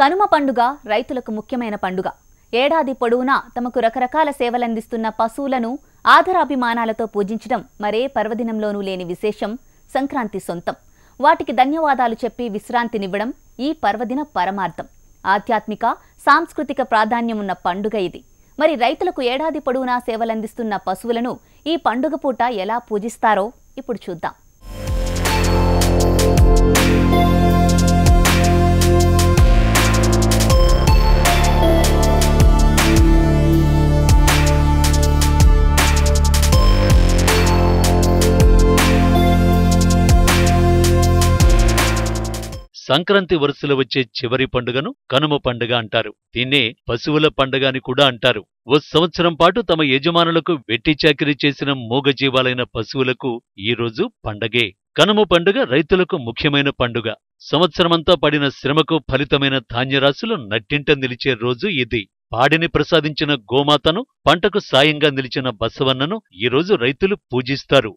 కనుమ పండుగ రైతులకు ముఖ్యమైన పండుగ. ఏడాది పొడవునా తమకు రకరకాల సేవలందిస్తున్న పశువులను ఆదరాభిమానాలతో పూజించడం మరే పర్వదినంలోనూ లేని విశేషం సంక్రాంతి సొంతం. వాటికి ధన్యవాదాలు చెప్పి విశ్రాంతినివ్వడం ఈ పర్వదిన పరమార్థం. ఆధ్యాత్మిక సాంస్కృతిక ప్రాధాన్యమున్న పండుగ ఇది. మరి రైతులకు ఏడాది పొడవునా సేవలందిస్తున్న పశువులను ఈ పండుగ పూట ఎలా పూజిస్తారో ఇప్పుడు చూద్దాం. సంక్రాంతి వరుసలో వచ్చే చివరి పండుగను కనుమ పండుగ అంటారు. దీన్నే పశువుల పండుగ అని కూడా అంటారు. ఓ సంవత్సరం పాటు తమ యజమానులకు వెట్టి చాకిరీ చేసిన మూగజీవాలైన పశువులకు ఈ రోజు పండగే. కనుమ పండుగ రైతులకు ముఖ్యమైన పండుగ. సంవత్సరమంతా పడిన శ్రమకు ఫలితమైన ధాన్యరాశులు నట్టింట నిలిచే రోజు ఇది. పాడిని ప్రసాదించిన గోమాతను పంటకు సాయంగా నిలిచిన బసవన్నను ఈ రోజు రైతులు పూజిస్తారు.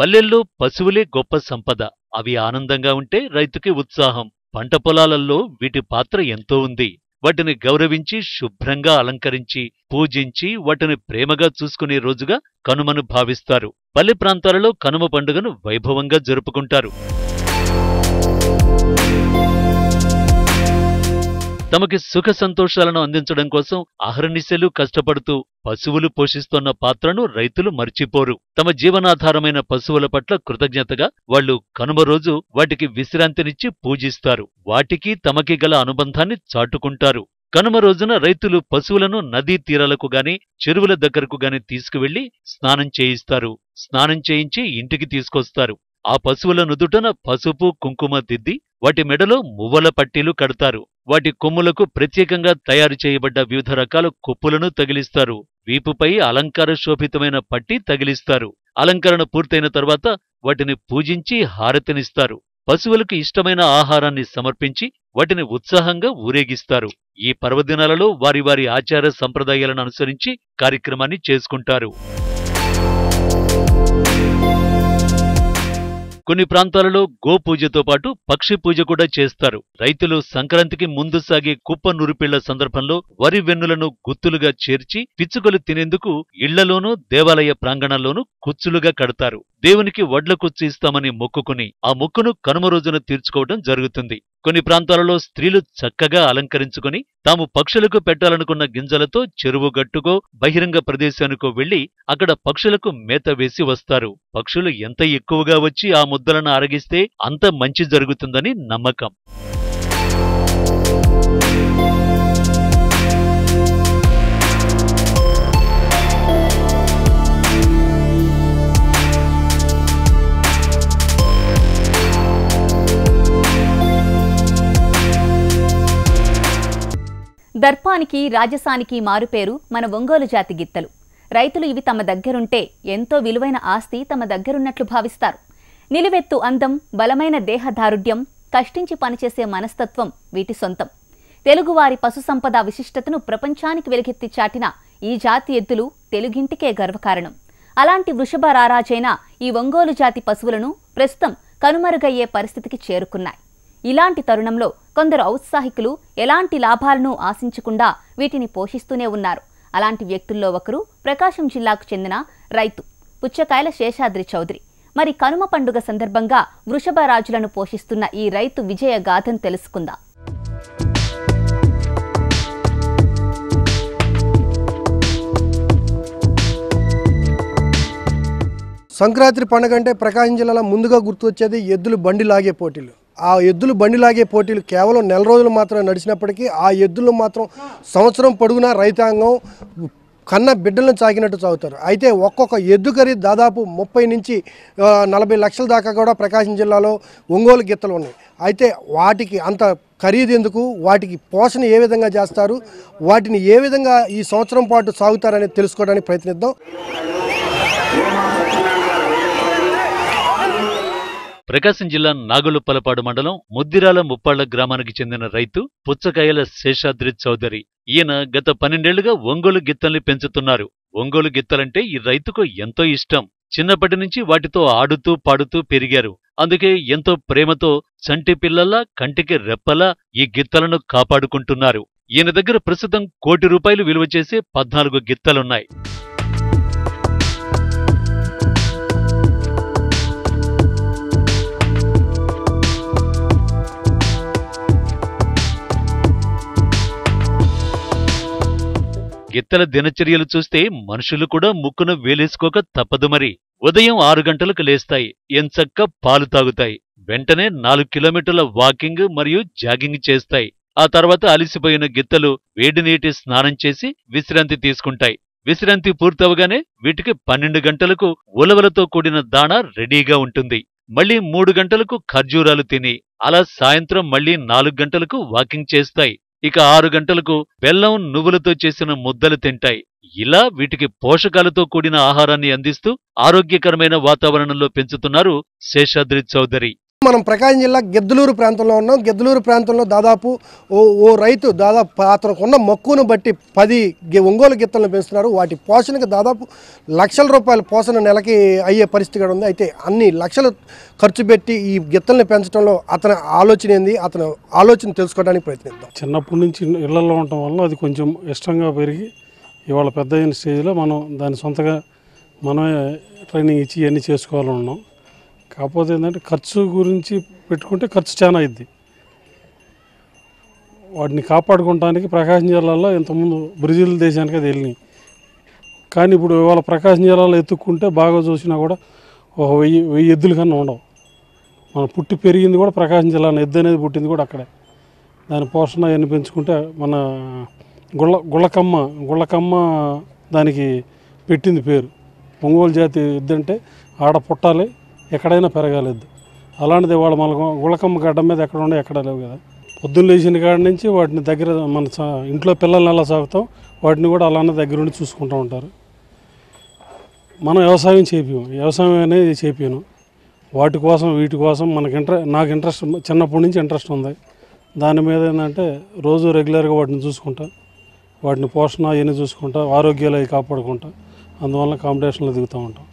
పల్లెల్లో పశువులే గొప్ప సంపద. అవి ఆనందంగా ఉంటే రైతుకి ఉత్సాహం. పంట పొలాలలో వీటి పాత్ర ఎంతో ఉంది. వాటిని గౌరవించి శుభ్రంగా అలంకరించి పూజించి వాటిని ప్రేమగా చూసుకునే రోజుగా కనుమను భావిస్తారు. పల్లె ప్రాంతాలలో కనుమ పండుగను వైభవంగా జరుపుకుంటారు. తమకి సుఖ సంతోషాలను అందించడం కోసం అహర్నిశలు కష్టపడుతూ పశువులు పోషిస్తోన్న పాత్రను రైతులు మర్చిపోరు. తమ జీవనాధారమైన పశువుల పట్ల కృతజ్ఞతగా వాళ్ళు కనుమ రోజు వాటికి విశ్రాంతినిచ్చి పూజిస్తారు. వాటికి తమకి గల అనుబంధాన్ని చాటుకుంటారు. కనుమ రోజున రైతులు పశువులను నదీ తీరాలకు గాని చెరువుల దగ్గరకు గాని తీసుకువెళ్ళి స్నానం చేయిస్తారు. స్నానం చేయించి ఇంటికి తీసుకొస్తారు. ఆ పశువుల నుదుటన పసుపు కుంకుమ దిద్ది వాటి మెడలో మువ్వల పట్టీలు కడతారు. వాటి కొమ్ములకు ప్రత్యేకంగా తయారు చేయబడ్డ వివిధ రకాల కొప్పులను తగిలిస్తారు. వీపుపై అలంకార శోభితమైన పట్టి తగిలిస్తారు. అలంకరణ పూర్తయిన తర్వాత వాటిని పూజించి హారతినిస్తారు. పశువులకు ఇష్టమైన ఆహారాన్ని సమర్పించి వాటిని ఉత్సాహంగా ఊరేగిస్తారు. ఈ పర్వదినాలలో వారి వారి ఆచార సంప్రదాయాలను అనుసరించి కార్యక్రమాన్ని చేసుకుంటారు. కొన్ని ప్రాంతాలలో గోపూజతో పాటు పక్షి పూజ కూడా చేస్తారు. రైతులు సంక్రాంతికి ముందు సాగే కుప్ప నురిపిళ్ళ సందర్భంలో వరి వెన్నులను గుత్తులుగా చేర్చి పిచ్చుకలు తినేందుకు ఇళ్ళలోనూ దేవాలయ ప్రాంగణంలోనూ కుచ్చులుగా కడతారు. దేవునికి వడ్ల కుచ్చు ఇస్తామని మొక్కుకుని ఆ మొక్కును కనుమ రోజున తీర్చుకోవడం జరుగుతుంది. కొన్ని ప్రాంతాలలో స్త్రీలు చక్కగా అలంకరించుకుని తాము పక్షులకు పెట్టాలనుకున్న గింజలతో చెరువు గట్టుకో బహిరంగ ప్రదేశానికో వెళ్ళి అక్కడ పక్షులకు మేత వేసి వస్తారు. పక్షులు ఎంత ఎక్కువగా వచ్చి ఆ ముద్దలను అరగిస్తే అంత మంచి జరుగుతుందని నమ్మకం. దర్పానికి రాజసానికి మారుపేరు మన ఒంగోలు జాతి గిత్తలు. రైతులు ఇవి తమ దగ్గరుంటే ఎంతో విలువైన ఆస్తి తమ దగ్గరున్నట్లు భావిస్తారు. నిలువెత్తు అందం బలమైన దేహదారుఢ్యం కష్టించి పనిచేసే మనస్తత్వం వీటి సొంతం. తెలుగువారి పశు సంపద విశిష్టతను ప్రపంచానికి వెలుగెత్తి చాటిన ఈ జాతి ఎద్దులు తెలుగింటికే గర్వకారణం. అలాంటి వృషభ రారాజైన ఈ ఒంగోలు జాతి పశువులను ప్రస్తుతం కనుమరుగయ్యే పరిస్థితికి చేరుకున్నాయి. ఇలాంటి తరుణంలో కొందరు ఔత్సాహికులు ఎలాంటి లాభాలను ఆశించకుండా వీటిని పోషిస్తూనే ఉన్నారు. అలాంటి వ్యక్తుల్లో ఒకరు ప్రకాశం జిల్లాకు చెందిన రైతు పుచ్చకాయల శేషాద్రి చౌదరి. మరి కనుమ పండుగ సందర్భంగా వృషభ రాజులను పోషిస్తున్న ఈ రైతు విజయ గాథను తెలుసుకుందాం. సంక్రాంతి పండుగ అంటే ప్రకాశం జిల్లాలో ముందుగా గుర్తు వచ్చేది ఎద్దులు బండి లాగే పోటీలు. ఆ ఎద్దులు బండి లాగే పోటీలు కేవలం నెల రోజులు మాత్రమే నడిచినప్పటికీ ఆ ఎద్దులు మాత్రం సంవత్సరం పొడుగునా రైతాంగం కన్న బిడ్డలను చాకినట్టు చాగుతారు అయితే ఒక్కొక్క ఎద్దు ఖరీదు దాదాపు ముప్పై నుంచి నలభై లక్షల దాకా కూడా ప్రకాశం జిల్లాలో ఒంగోలు గిత్తలు ఉన్నాయి. అయితే వాటికి అంత ఖరీదు ఎందుకు? వాటికి పోషణ ఏ విధంగా చేస్తారు? వాటిని ఏ విధంగా ఈ సంవత్సరం పాటు సాగుతారనేది తెలుసుకోవడానికి ప్రయత్నిద్దాం. ప్రకాశం జిల్లా నాగులుప్పలపాడు మండలం ముద్దిరాల ముప్పాళ్ళ గ్రామానికి చెందిన రైతు పుచ్చకాయల శేషాద్రి చౌదరి. ఈయన గత పన్నెండేళ్ళుగా ఒంగోలు గిత్తల్ని పెంచుతున్నారు. ఒంగోలు గిత్తలంటే ఈ రైతుకు ఎంతో ఇష్టం. చిన్నప్పటి నుంచి వాటితో ఆడుతూ పాడుతూ పెరిగారు. అందుకే ఎంతో ప్రేమతో చంటి పిల్లల్లా కంటికి రెప్పలా ఈ గిత్తలను కాపాడుకుంటున్నారు. ఈయన దగ్గర ప్రస్తుతం కోటి రూపాయలు విలువ చేసే పద్నాలుగు గిత్తలున్నాయి. ఇతర దినచర్యలు చూస్తే మనుషులు కూడా ముక్కున వేలేసుకోక తప్పదు మరి. ఉదయం ఆరు గంటలకు లేస్తాయి. ఎంచక్క పాలు తాగుతాయి. వెంటనే నాలుగు కిలోమీటర్ల వాకింగ్ మరియు జాగింగ్ చేస్తాయి. ఆ తర్వాత అలిసిపోయిన గిత్తలు వేడి నీటి స్నానం చేసి విశ్రాంతి తీసుకుంటాయి. విశ్రాంతి పూర్తవగానే వీటికి పన్నెండు గంటలకు ఉలవలతో కూడిన దాణా రెడీగా ఉంటుంది. మళ్ళీ మూడు గంటలకు ఖర్జూరాలు తిని అలా సాయంత్రం మళ్ళీ నాలుగు గంటలకు వాకింగ్ చేస్తాయి. ఇక ఆరు గంటలకు బెల్లం నువ్వులతో చేసిన ముద్దలు తింటాయి. ఇలా వీటికి పోషకాలతో కూడిన ఆహారాన్ని అందిస్తూ ఆరోగ్యకరమైన వాతావరణంలో పెంచుతున్నారు శేషాద్రి చౌదరి. మనం ప్రకాశం జిల్లా గిద్దలూరు ప్రాంతంలో ఉన్నాం. గిద్దలూరు ప్రాంతంలో దాదాపు ఓ ఓ రైతు దాదాపు అతనుకున్న మక్కువను బట్టి పది గి- ఒంగోలు గిత్తలను పెంచుతున్నారు. వాటి పోషణకి దాదాపు లక్షల రూపాయల పోషణ నెలకి అయ్యే పరిస్థితి కూడా ఉంది. అయితే అన్ని లక్షలు ఖర్చు పెట్టి ఈ గిత్తల్ని పెంచడంలో అతని ఆలోచన ఏంది? అతను ఆలోచన తెలుసుకోవడానికి ప్రయత్నిద్దాం. చిన్నప్పటి నుంచి ఇళ్ళలో ఉండటం వల్ల అది కొంచెం ఇష్టంగా పెరిగి ఇవాళ పెద్ద అయిన స్టేజ్లో మనం దాని సొంతగా మనమే ట్రైనింగ్ ఇచ్చి ఇవన్నీ చేసుకోవాలని ఉన్నాం. కాకపోతే ఏంటంటే ఖర్చు గురించి పెట్టుకుంటే ఖర్చు చాలా అయింది వాటిని కాపాడుకోవడానికి ప్రకాశం జిల్లాలో ఇంతకుముందు బ్రెజిల్ దేశానికి అది వెళ్ళినాయి కానీ ఇప్పుడు ఇవాళ ప్రకాశం జిల్లాలో ఎత్తుక్కుంటే బాగా చూసినా కూడా ఒక వెయ్యి వెయ్యి ఎద్దుల కన్నా ఉండవు. మనం పుట్టి పెరిగింది కూడా ప్రకాశం జిల్లాలో ఎద్దు అనేది పుట్టింది కూడా అక్కడే. దాని పోషణ అవన్నీ పెంచుకుంటే మన గుళ్ళ గుళ్ళకమ్మ గుళ్ళకమ్మ దానికి పెట్టింది పేరు. ఒంగోలు జాతి ఎద్దు అంటే ఆడ పుట్టాలి ఎక్కడైనా పెరగాలి అలాంటిది వాళ్ళ మన గుళకమ్మ గడ్డ మీద ఎక్కడ ఉండే ఎక్కడ లేవు కదా. పొద్దున్న లేచిన కాడ నుంచి వాటిని దగ్గర మన సా- ఇంట్లో పిల్లల్ని ఎలా సాగుతాం వాటిని కూడా అలానే దగ్గర ఉండి చూసుకుంటూ ఉంటారు. మనం వ్యవసాయం చేపాము వ్యవసాయం అనేది చేపాను వాటి కోసం వీటి కోసం మనకి ఇంట్ర నాకు ఇంట్రెస్ట్ చిన్నప్పటి నుంచి ఇంట్రెస్ట్ ఉంది. దాని మీద ఏంటంటే రోజు రెగ్యులర్గా వాటిని చూసుకుంటా వాటిని పోషణ అవన్నీ చూసుకుంటా ఆరోగ్యాలు అవి కాపాడుకుంటా అందువల్ల కాంపిటీషన్లో దిగుతూ ఉంటాం.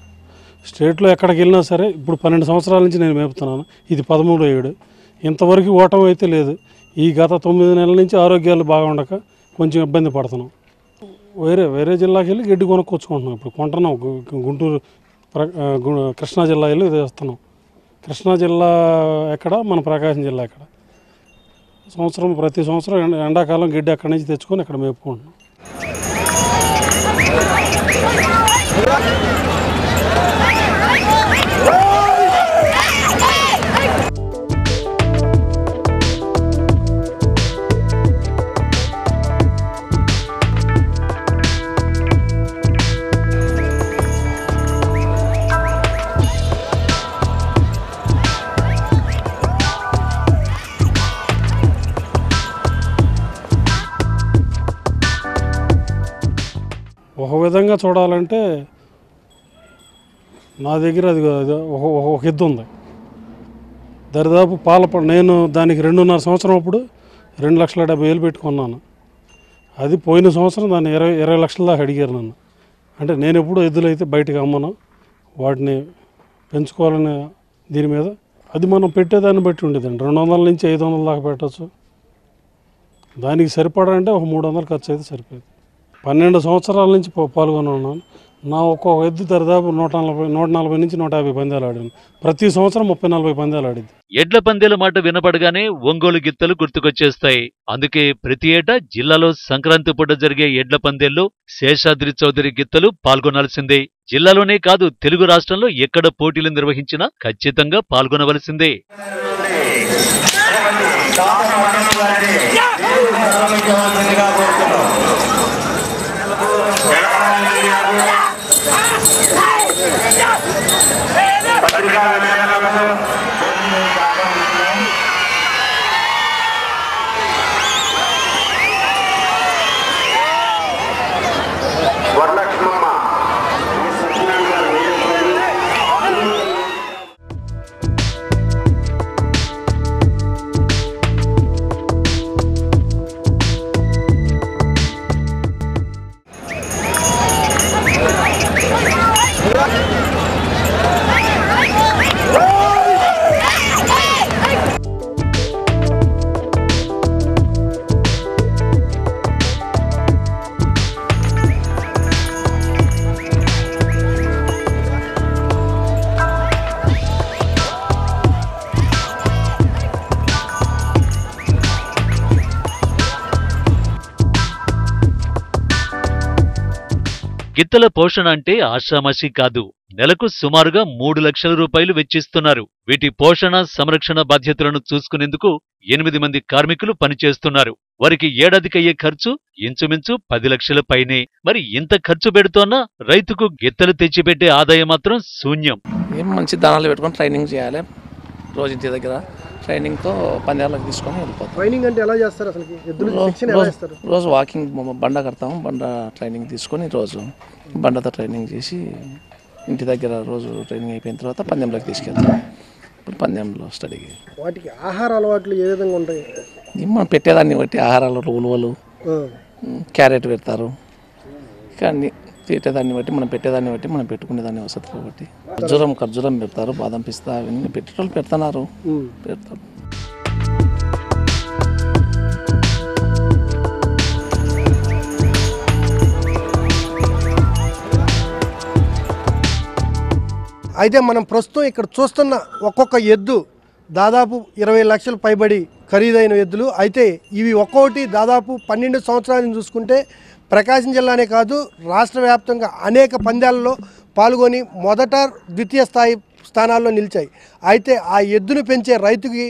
స్టేట్లో ఎక్కడికి వెళ్ళినా సరే ఇప్పుడు పన్నెండు సంవత్సరాల నుంచి నేను మేపుతున్నాను. ఇది పదమూడో ఏడు. ఇంతవరకు ఓటం అయితే లేదు. ఈ గత తొమ్మిది నెలల నుంచి ఆరోగ్యాలు బాగా ఉండక కొంచెం ఇబ్బంది పడుతున్నాం. వేరే వేరే జిల్లాకి వెళ్ళి గడ్డి కొనుక్కొచ్చుకుంటున్నాం ఇప్పుడు. కొంటున్నాం. గుంటూరు కృష్ణా జిల్లా వెళ్ళి వేస్తున్నాం. కృష్ణా జిల్లా ఎక్కడ? మన ప్రకాశం జిల్లా ఎక్కడ? సంవత్సరం ప్రతి సంవత్సరం ఎండాకాలం గడ్డి అక్కడి నుంచి తెచ్చుకొని ఇక్కడ మేపుకుంటున్నాం. విధంగా చూడాలంటే నా దగ్గర అది ఒక ఒక- ఎద్దు ఉంది. దరిదాపు పాల నేను దానికి రెండున్నర సంవత్సరం అప్పుడు రెండు లక్షల డెబ్బై వేలు పెట్టుకున్నాను. అది పోయిన సంవత్సరం దాన్ని ఇరవై ఇరవై లక్షల దాకా అడిగారు నన్ను. అంటే నేను ఎప్పుడు ఎద్దులు అయితే బయటకు అమ్మను వాటిని పెంచుకోవాలనే దీని మీద. అది మనం పెట్టేదాన్ని బట్టి ఉండేదండి. రెండు వందల నుంచి ఐదు వందల దాకా పెట్టచ్చు. దానికి సరిపడా అంటే ఒక మూడు వందలు ఖర్చు అయితే సరిపోయింది. పన్నెండు సంవత్సరాల నుంచి పాల్గొని ఉన్నాను నా ఒక్కొక్క ఎద్దు దరిదాపు నూట నలభై నూట నలభై నుంచి నూట యాభై పందాలు ఆడాను. ప్రతి సంవత్సరం ముప్పై నలభై పందాలు ఆడింది. ఎడ్ల పందేల మాట వినపడగానే ఒంగోలు గిత్తలు గుర్తుకొచ్చేస్తాయి. అందుకే ప్రతి ఏటా జిల్లాలో సంక్రాంతి పూట జరిగే ఎడ్ల పందేల్లో శేషాద్రి చౌదరి గిత్తలు పాల్గొనాల్సిందే. జిల్లాలోనే కాదు తెలుగు రాష్ట్రంలో ఎక్కడ పోటీలు నిర్వహించినా ఖచ్చితంగా పాల్గొనవలసిందే. Obrigado, గిత్తల పోషణ అంటే ఆషామాషి కాదు. నెలకు సుమారుగా మూడు లక్షల రూపాయలు వెచ్చిస్తున్నారు. వీటి పోషణ సంరక్షణ బాధ్యతలను చూసుకునేందుకు ఎనిమిది మంది కార్మికులు పనిచేస్తున్నారు. వారికి ఏడాదికయ్యే ఖర్చు ఇంచుమించు పది లక్షల పైనే. మరి ఇంత ఖర్చు పెడుతోన్నా రైతుకు గిత్తలు తెచ్చిపెట్టే ఆదాయం మాత్రం శూన్యం. ఏం మంచి దానాలు పెట్టుకొని ట్రైనింగ్ చేయాలి రోజు ఇంటి దగ్గర. ట్రైనింగ్తో పందాలకు తీసుకొని వెళ్ళిపోతాం. ట్రైనింగ్ అంటే ఎలా చేస్తారు అసలు? ఎద్దులు రోజు వాకింగ్ బండ కడతాము బండ ట్రైనింగ్ తీసుకొని రోజు బండతో ట్రైనింగ్ చేసి ఇంటి దగ్గర రోజు ట్రైనింగ్ అయిపోయిన తర్వాత పందెంలోకి తీసుకెళ్తాం. ఇప్పుడు పందెంలో స్టడీకి వాటికి ఆహార అలవాట్లు ఏ విధంగా ఉంటాయి? మనం పెట్టేదాన్ని బట్టి ఆహారాలు ఉలువలు క్యారెట్ పెడతారు. ఇంకా పెట్టేదాన్ని బట్టి మనం పెట్టేదాన్ని బట్టి మనం పెట్టుకునేదాన్ని వసతి కాబట్టి. ఖర్జూరం ఖర్జూరం పెడతారు బాదం పిస్తా అవన్నీ పెట్టేటోళ్ళు పెడుతున్నారు. పెడతారు. అయితే మనం ప్రస్తుతం ఇక్కడ చూస్తున్న ఒక్కొక్క ఎద్దు దాదాపు ఇరవై లక్షలు పైబడి ఖరీదైన ఎద్దులు. అయితే ఇవి ఒక్కొక్కటి దాదాపు పన్నెండు సంవత్సరాలను చూసుకుంటే ప్రకాశం జిల్లానే కాదు రాష్ట్ర వ్యాప్తంగా అనేక పందాలలో పాల్గొని మొదట ద్వితీయ స్థాయి స్థానాల్లో నిలిచాయి. అయితే ఆ ఎద్దును పెంచే రైతుకి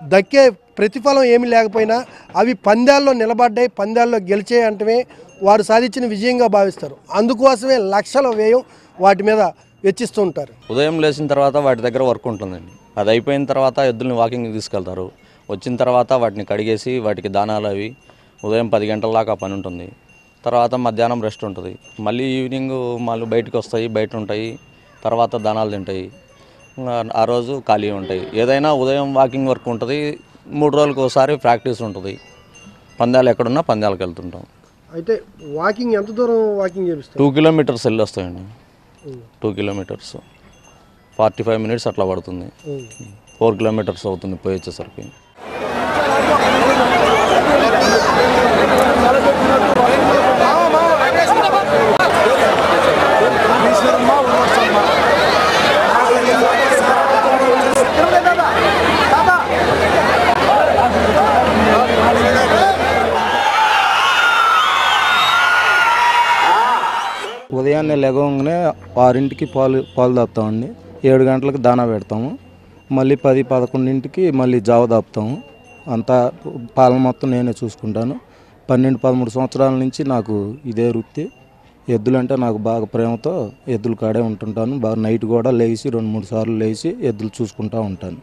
దక్కే ప్రతిఫలం ఏమి లేకపోయినా అవి పందాల్లో నిలబడ్డాయి పందాల్లో గెలిచే అంటే వారు సాధించిన విజయంగా భావిస్తారు. అందుకోసమే లక్షల వ్యయం వాటి మీద వెచ్చిస్తూ ఉంటారు. ఉదయం లేచిన తర్వాత వాటి దగ్గర వర్క్ ఉంటుందండి. అది అయిపోయిన తర్వాత ఎద్దుల్ని వాకింగ్కి తీసుకెళ్తారు. వచ్చిన తర్వాత వాటిని కడిగేసి వాటికి దానాలు అవి ఉదయం పది గంటల దాకా పని ఉంటుంది. తర్వాత మధ్యాహ్నం రెస్ట్ ఉంటుంది. మళ్ళీ ఈవినింగ్ మళ్ళీ బయటకు వస్తాయి బయట ఉంటాయి తర్వాత దానాలు తింటాయి. ఆ రోజు ఖాళీ ఉంటాయి. ఏదైనా ఉదయం వాకింగ్ వర్క్ ఉంటుంది మూడు రోజులకు ఒకసారి ప్రాక్టీస్ ఉంటుంది. పందాలు ఎక్కడున్నా పందాలకు వెళ్తుంటాం. అయితే వాకింగ్ ఎంత దూరం వాకింగ్ చేపిస్తారు? టూ కిలోమీటర్స్ వెళ్ళి వస్తాయండి. Two kilometres forty five minutes అట్లా పడుతుంది. ఫోర్ కిలోమీటర్స్ అవుతుంది పోయి వచ్చేసరికి లెగవగానే ఆరింటికి పాలు పాలు దాపుతామండి. ఏడు గంటలకు దానా పెడతాము. మళ్ళీ పది పదకొండింటికి మళ్ళీ జావ దాపుతాము. అంతా పాలన మొత్తం నేనే చూసుకుంటాను. పన్నెండు పదమూడు సంవత్సరాల నుంచి నాకు ఇదే వృత్తి. ఎద్దులంటే నాకు బాగా ప్రేమతో ఎద్దుల కాడే ఉంటుంటాను. బాగా నైట్ కూడా లేచి రెండు మూడు సార్లు లేచి ఎద్దులు చూసుకుంటూ ఉంటాను.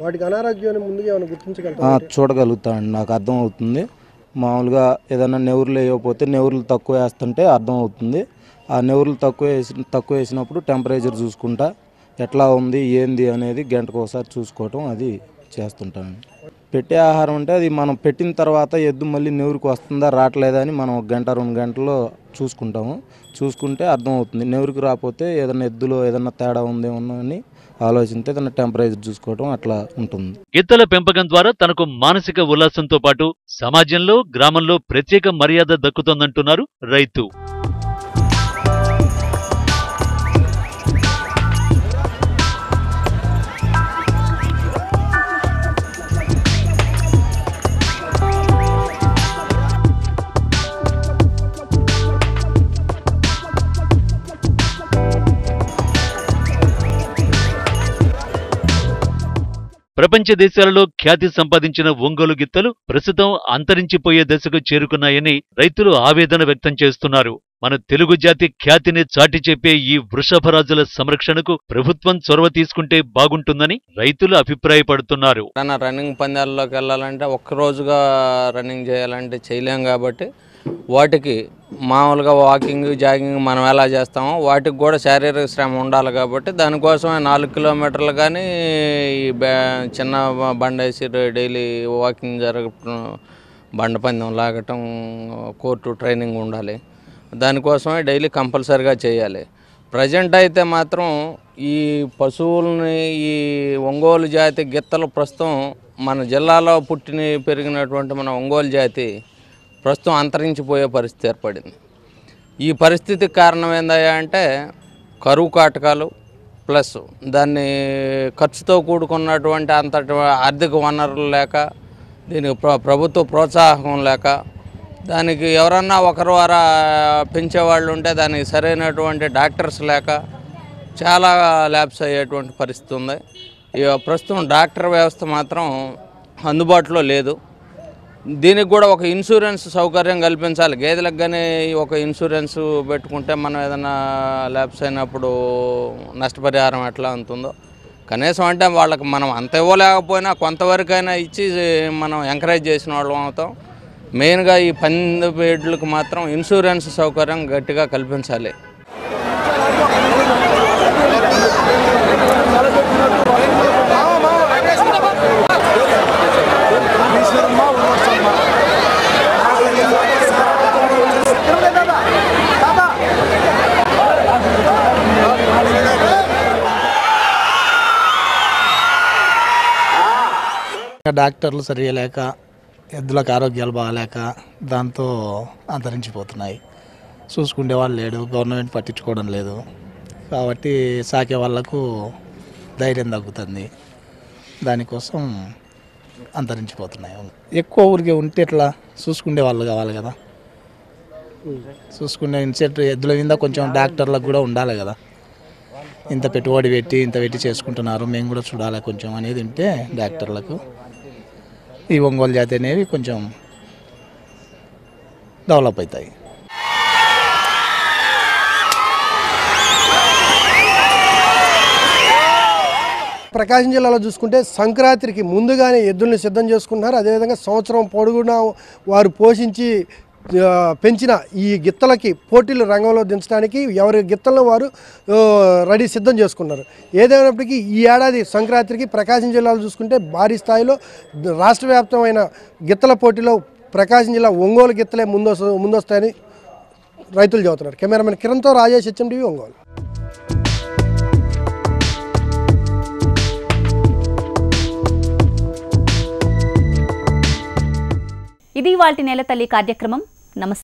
వాటికి అనారోగ్యాన్ని ముందుగా గుర్తించగలుగుతారు? చూడగలుగుతాను. నాకు అర్థం అవుతుంది మామూలుగా ఏదైనా నెవురులు వేయకపోతే నెవురులు తక్కువ వేస్తుంటే అర్థం అవుతుంది. ఆ నెవురులు తక్కువ వేసి తక్కువ వేసినప్పుడు టెంపరేచర్ చూసుకుంటా ఎట్లా ఉంది ఏంది అనేది గంటకు ఒకసారి చూసుకోవటం అది చేస్తుంటాను. పెట్టే ఆహారం అంటే అది మనం పెట్టిన తర్వాత ఎద్దు మళ్ళీ నెవరికి వస్తుందా రావట్లేదా అని మనం ఒక గంట రెండు గంటల్లో చూసుకుంటాము. చూసుకుంటే అర్థం అవుతుంది. నెవరికి రాకపోతే ఏదైనా ఎద్దులో ఏదైనా తేడా ఉందేమో అని ఆలోచిస్తే తన టెంపరేచర్ చూసుకోవటం అట్లా ఉంటుంది. గిత్తల పెంపకం ద్వారా తనకు మానసిక ఉల్లాసంతో పాటు సమాజంలో గ్రామంలో ప్రత్యేక మర్యాద దక్కుతోందంటున్నారు రైతు. ప్రపంచ దేశాలలో ఖ్యాతి సంపాదించిన ఒంగోలు గిత్తలు ప్రస్తుతం అంతరించిపోయే దశకు చేరుకున్నాయని రైతులు ఆవేదన వ్యక్తం చేస్తున్నారు. మన తెలుగు జాతి ఖ్యాతిని చాటి చెప్పే ఈ వృషభరాజుల సంరక్షణకు ప్రభుత్వం చొరవ తీసుకుంటే బాగుంటుందని రైతులు అభిప్రాయపడుతున్నారు. రన్నింగ్ పందాల్లోకి వెళ్ళాలంటే ఒక్క రోజుగా రన్నింగ్ చేయాలంటే చేయలేం కాబట్టి వాటికి మామూలుగా వాకింగ్ జాగింగ్ మనం ఎలా చేస్తామో వాటికి కూడా శారీరక శ్రమ ఉండాలి కాబట్టి దానికోసమే నాలుగు కిలోమీటర్లు కానీ ఈ బ్యా- చిన్న బండ వేసి డైలీ వాకింగ్ జరగటం బండ పందెం లాగటం కోర్టు ట్రైనింగ్ ఉండాలి. దానికోసమే డైలీ కంపల్సరీగా చేయాలి. ప్రజెంట్ అయితే మాత్రం ఈ పశువుల్ని ఈ ఒంగోలు జాతి గిత్తలు ప్రస్తుతం మన జిల్లాలో పుట్టిన పెరిగినటువంటి మన ఒంగోలు జాతి ప్రస్తుతం అంతరించిపోయే పరిస్థితి ఏర్పడింది. ఈ పరిస్థితికి కారణం ఏందయ్యా అంటే కరువు కాటకాలు ప్లస్ దాన్ని ఖర్చుతో కూడుకున్నటువంటి అంతటి ఆర్థిక వనరులు లేక దీనికి ప్ర ప్రభుత్వ ప్రోత్సాహం లేక దానికి ఎవరన్నా ఒకరి ద్వారా పెంచేవాళ్ళు ఉంటే దానికి సరైనటువంటి డాక్టర్స్ లేక చాలా ల్యాబ్స్ అయ్యేటువంటి పరిస్థితి ఉంది. ప్రస్తుతం డాక్టర్ వ్యవస్థ మాత్రం అందుబాటులో లేదు. దీనికి కూడా ఒక ఇన్సూరెన్స్ సౌకర్యం కల్పించాలి. గేదెలకు కానీ ఒక ఇన్సూరెన్స్ పెట్టుకుంటే మనం ఏదైనా ల్యాబ్స్ అయినప్పుడు నష్టపరిహారం ఎట్లా ఉంటుందో. కనీసం అంటే వాళ్ళకి మనం అంత ఇవ్వలేకపోయినా కొంతవరకైనా ఇచ్చి మనం ఎంకరేజ్ చేసిన వాళ్ళం అవుతాం. మెయిన్గా ఈ పంది బెడ్లకు మాత్రం ఇన్సూరెన్స్ సౌకర్యం గట్టిగా కల్పించాలి. డాక్టర్లు సరిగా లేక ఎద్దులకు ఆరోగ్యాలు బాగాలేక దాంతో అంతరించిపోతున్నాయి. చూసుకునే వాళ్ళు లేడు గవర్నమెంట్ పట్టించుకోవడం లేదు. కాబట్టి సాకే వాళ్ళకు ధైర్యం తగ్గుతుంది. దానికోసం అంతరించిపోతున్నాయి. ఎక్కువ ఊరికే ఉంటే ఇట్లా చూసుకునే వాళ్ళు కావాలి కదా. చూసుకునే ఇన్సెట్ ఎద్దుల మీద కొంచెం డాక్టర్లకు కూడా ఉండాలి కదా. ఇంత పెట్టుబడి పెట్టి ఇంత పెట్టి చేసుకుంటున్నారు మేము కూడా చూడాలి కొంచెం అనేది ఉంటే డాక్టర్లకు ఈ ఒంగోలు జాతి అనేవి కొంచెం డెవలప్ అవుతాయి. ప్రకాశం జిల్లాలో చూసుకుంటే సంక్రాంతికి ముందుగానే ఎద్దుల్ని సిద్ధం చేసుకున్నారు అదేవిధంగా సంవత్సరం పొడుగునా వారు పోషించి పెంచిన ఈ గిత్తలకి పోటీలు రంగంలో దించడానికి ఎవరి గిత్తలను వారు రెడీ సిద్ధం చేసుకున్నారు. ఏదైనప్పటికీ ఈ ఏడాది సంక్రాంతికి ప్రకాశం జిల్లాలో చూసుకుంటే భారీ స్థాయిలో రాష్ట్ర వ్యాప్తమైన గిత్తల పోటీలో ప్రకాశం జిల్లా ఒంగోలు గిత్తలే ముందొస్తు ముందొస్తాయని రైతులు చెబుతున్నారు. కెమెరామెన్ కిరణ్తో రాజేష్ హెచ్ఎండివి టీవీ ఒంగోలు. ఇది వాటి నెల తల్లి కార్యక్రమం. నమస్తే.